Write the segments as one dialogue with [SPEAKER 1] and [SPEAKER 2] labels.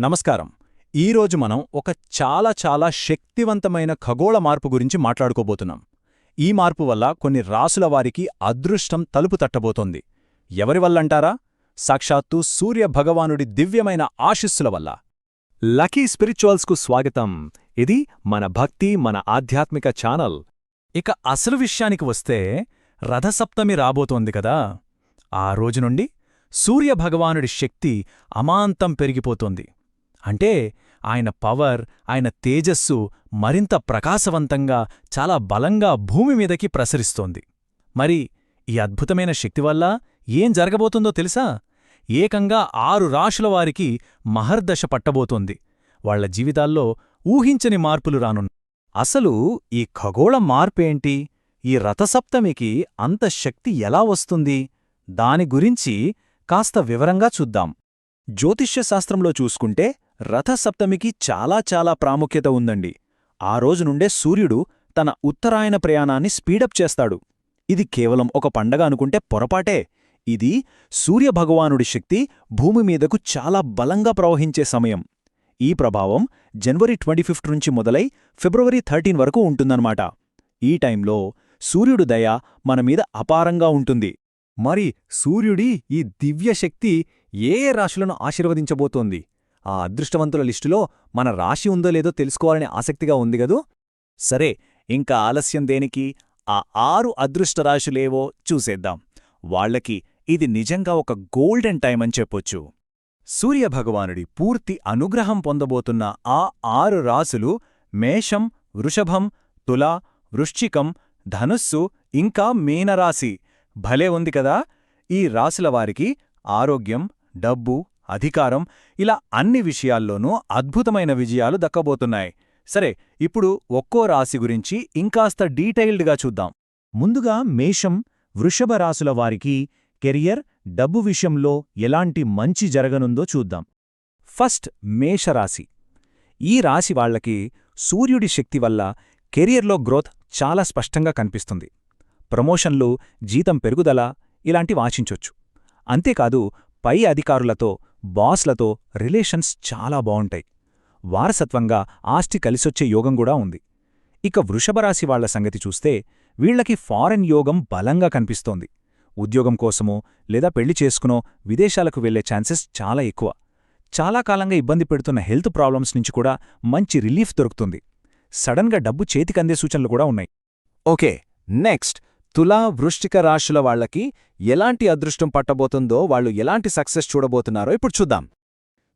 [SPEAKER 1] నమస్కారం. ఈరోజు మనం ఒక చాలా చాలా శక్తివంతమైన ఖగోళ మార్పు గురించి మాట్లాడుకోబోతున్నాం. ఈ మార్పు వల్ల కొన్ని రాసుల వారికి అదృష్టం తలుపు తట్టబోతోంది. ఎవరి వల్లంటారా? సాక్షాత్తు సూర్య భగవానుడి దివ్యమైన ఆశిస్సుల వల్ల.
[SPEAKER 2] లకీ స్పిరిచువల్స్కు స్వాగతం. ఇది మన భక్తి మన ఆధ్యాత్మిక ఛానల్.
[SPEAKER 1] ఇక అసలు విషయానికి వస్తే రథసప్తమి రాబోతోంది కదా. ఆ రోజు నుండి సూర్యభగవానుడి శక్తి అమాంతం పెరిగిపోతోంది. అంటే ఆయన పవర్ ఆయన తేజస్సు మరింత ప్రకాశవంతంగా చాలా బలంగా భూమి మీదకి ప్రసరిస్తోంది. మరి ఈ అద్భుతమైన శక్తి వల్ల ఏం జరగబోతుందో తెలుసా? ఏకంగా ఆరు రాశుల వారికి మహర్దశ పట్టబోతోంది. వాళ్ళ జీవితాల్లో ఊహించని మార్పులు రానున్న అసలు ఈ ఖగోళ మార్పేంటి? ఈ రథసప్తమికి అంత శక్తి ఎలా వస్తుంది? దాని గురించి కాస్త వివరంగా చూద్దాం. జ్యోతిష్యశాస్త్రంలో చూసుకుంటే రథసప్తమికి చాలా చాలా ప్రాముఖ్యత ఉందండి. ఆ రోజు నుండే సూర్యుడు తన ఉత్తరాయణ ప్రయాణాన్ని స్పీడప్ చేస్తాడు. ఇది కేవలం ఒక పండగ అనుకుంటే పొరపాటే. ఇది సూర్యభగవానుడి శక్తి భూమి మీదకు చాలా బలంగా ప్రవహించే సమయం. ఈ ప్రభావం జనవరి ట్వంటీ ఫిఫ్త్ నుంచి మొదలై ఫిబ్రవరి థర్టీన్ వరకు ఉంటుందన్నమాట. ఈ టైంలో సూర్యుడు దయ మన మీద అపారంగా ఉంటుంది. మరి సూర్యుడి ఈ దివ్యశక్తి ఏ ఏ రాశులను ఆశీర్వదించబోతోంది? ఆ అదృష్టవంతుల లిస్టులో మన రాశి ఉందో లేదో తెలుసుకోవాలనే ఆసక్తిగా ఉంది గదూ సరే ఇంకా ఆలస్యం దేనికి? ఆ ఆరు అదృష్ట రాశులేవో చూసేద్దాం. వాళ్ళకి ఇది నిజంగా ఒక గోల్డెన్ టైం అని చెప్పొచ్చు. సూర్యభగవానుడి పూర్తి అనుగ్రహం పొందబోతున్న ఆ ఆరు రాసులు మేషం వృషభం తుల వృశ్చికం ధనుస్సు ఇంకా మీనరాశి. భలే ఉంది కదా! ఈ రాశుల వారికి ఆరోగ్యం డబ్బు అధికారం ఇలా అన్ని విషయాల్లోనూ అద్భుతమైన విజయాలు దక్కబోతున్నాయి. సరే ఇప్పుడు ఒక్కో రాశి గురించి ఇంకాస్త డీటెయిల్డ్గా చూద్దాం. ముందుగా మేషం వృషభ రాశుల వారికి కెరియర్ డబ్బు విషయంలో ఎలాంటి మంచి జరగనుందో చూద్దాం. ఫస్ట్ మేషరాశి ఈ రాశి వాళ్ళకి సూర్యుడి శక్తి వల్ల కెరియర్లో గ్రోత్ చాలా స్పష్టంగా కనిపిస్తుంది. ప్రమోషన్లు జీతం పెరుగుదల ఇలాంటి ఆశించొచ్చు. అంతేకాదు పై అధికారులతో బాస్లతో రిలేషన్స్ చాలా బావుంటాయి. వారసత్వంగా ఆస్తి కలిసొచ్చే యోగం కూడా ఉంది. ఇక వృషభరాశి వాళ్ళ సంగతి చూస్తే వీళ్ళకి ఫారెన్ యోగం బలంగా కనిపిస్తోంది. ఉద్యోగం కోసమో లేదా పెళ్ళి చేసుకునో విదేశాలకు వెళ్ళే ఛాన్సెస్ చాలా ఎక్కువ. చాలా కాలంగా ఇబ్బంది పెడుతున్న హెల్త్ ప్రాబ్లమ్స్ నుంచి కూడా మంచి రిలీఫ్ దొరుకుతుంది. సడన్గా డబ్బు చేతికందే సూచనలు కూడా ఉన్నాయి. Okay next. తులా వృష్టిక రాశుల వాళ్ళకి ఎలాంటి అదృష్టం పట్టబోతుందో వాళ్ళు ఎలాంటి సక్సెస్ చూడబోతున్నారో ఇప్పుడు చూద్దాం.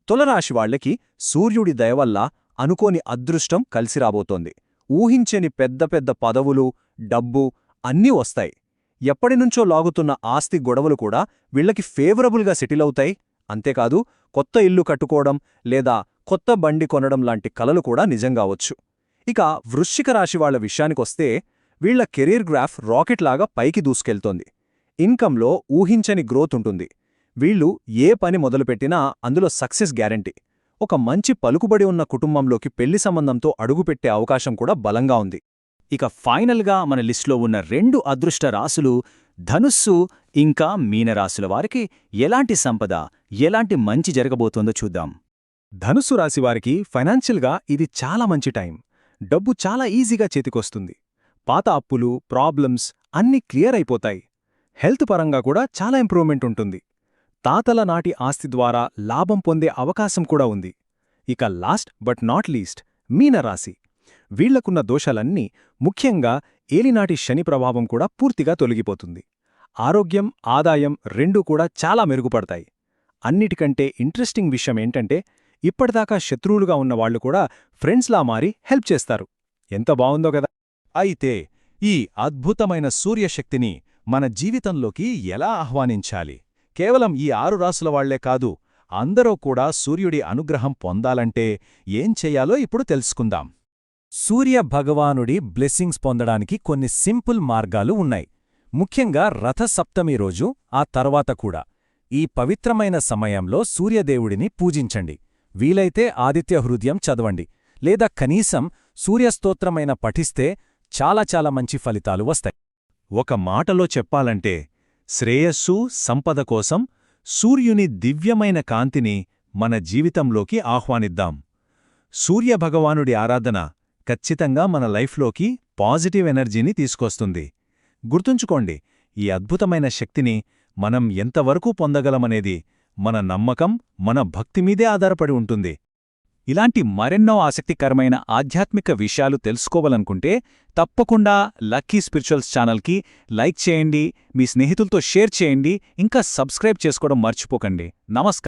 [SPEAKER 1] తులరాశి వాళ్ళకి సూర్యుడి దయవల్ల అనుకోని అదృష్టం కలిసి రాబోతోంది. ఊహించని పెద్ద పెద్ద పదవులు డబ్బు అన్నీ వస్తాయి. ఎప్పటినుంచో లాగుతున్న ఆస్తి గొడవలు కూడా వీళ్ళకి ఫేవరబుల్గా సెటిలవుతాయి అంతేకాదు కొత్త ఇల్లు కట్టుకోవడం లేదా కొత్త బండి కొనడం లాంటి కలలు కూడా నిజంగావచ్చు ఇక వృశ్చిక రాశి వాళ్ళ విషయానికొస్తే వీళ్ళ కెరీర్ గ్రాఫ్ రాకెట్లాగా పైకి దూసుకెళ్తోంది. ఇన్కంలో ఊహించని గ్రోత్ ఉంటుంది. వీళ్ళు ఏ పని మొదలుపెట్టినా అందులో సక్సెస్ గ్యారంటీ. ఒక మంచి పలుకుబడి ఉన్న కుటుంబంలోకి పెళ్ళి సంబంధంతో అడుగుపెట్టే అవకాశం కూడా బలంగా ఉంది. ఇక ఫైనల్గా మన లిస్టులో ఉన్న రెండు అదృష్ట రాసులు ధనుస్సు ఇంకా మీనరాశుల వారికి ఎలాంటి సంపద ఎలాంటి మంచి జరగబోతోందో చూద్దాం. ధనుస్సు రాశివారికి ఫైనాన్షియల్గా ఇది చాలా మంచి టైం. డబ్బు చాలా ఈజీగా చేతికొస్తుంది. పాత అప్పులు ప్రాబ్లమ్స్ అన్నీ క్లియర్ అయిపోతాయి. హెల్త్ పరంగా కూడా చాలా ఇంప్రూవ్మెంట్ ఉంటుంది. తాతల నాటి ఆస్తి ద్వారా లాభం పొందే అవకాశం కూడా ఉంది. ఇక లాస్ట్ బట్ నాట్ లీస్ట్ మీనరాశి. వీళ్ళకున్న దోషాలన్నీ ముఖ్యంగా ఏలినాటి శని ప్రభావం కూడా పూర్తిగా తొలగిపోతుంది. ఆరోగ్యం ఆదాయం రెండూ కూడా చాలా మెరుగుపడతాయి. అన్నిటికంటే ఇంట్రెస్టింగ్ విషయం ఏంటంటే ఇప్పటిదాకా శత్రువులుగా ఉన్నవాళ్ళు కూడా ఫ్రెండ్స్లా మారి హెల్ప్ చేస్తారు. ఎంత బావుందో కదా! అయితే ఈ అద్భుతమైన సూర్యశక్తిని మన జీవితంలోకి ఎలా ఆహ్వానించాలి? కేవలం ఈ ఆరు రాసుల వాళ్ళే కాదు అందరూ కూడా సూర్యుడి అనుగ్రహం పొందాలంటే ఏం చెయ్యాలో ఇప్పుడు తెలుసుకుందాం. సూర్య భగవానుడి బ్లెస్సింగ్స్ పొందడానికి కొన్ని సింపుల్ మార్గాలు ఉన్నాయి. ముఖ్యంగా రథసప్తమి రోజు ఆ తర్వాత కూడా. ఈ పవిత్రమైన సమయంలో సూర్యదేవుడిని పూజించండి. వీలైతే ఆదిత్య హృదయం చదవండి. లేదా కనీసం సూర్యస్తోత్రమైన పఠిస్తే చాలా చాలా మంచి ఫలితాలు వస్తాయి. ఒక మాటలో చెప్పాలంటే శ్రేయస్సు సంపద కోసం సూర్యుని దివ్యమైన కాంతిని
[SPEAKER 2] మన జీవితంలోకి ఆహ్వానిద్దాం. సూర్యభగవానుడి ఆరాధన ఖచ్చితంగా మన లైఫ్లోకి పాజిటివ్ ఎనర్జీని తీసుకొస్తుంది. గుర్తుంచుకోండి ఈ అద్భుతమైన శక్తిని మనం ఎంతవరకు పొందగలమనేది మన నమ్మకం మన భక్తిమీదే ఆధారపడి ఉంటుంది.
[SPEAKER 1] ఇలాంటి మరెన్నో ఆసక్తికరమైన ఆధ్యాత్మిక విషయాలు తెలుసుకోవాలనుకుంటే తప్పకుండా లక్కీ స్పిరిచువల్స్ ఛానల్కి లైక్ చేయండి మీ స్నేహితులతో షేర్ చేయండి ఇంకా సబ్స్క్రైబ్ చేసుకోవడం మర్చిపోకండి. నమస్కారం.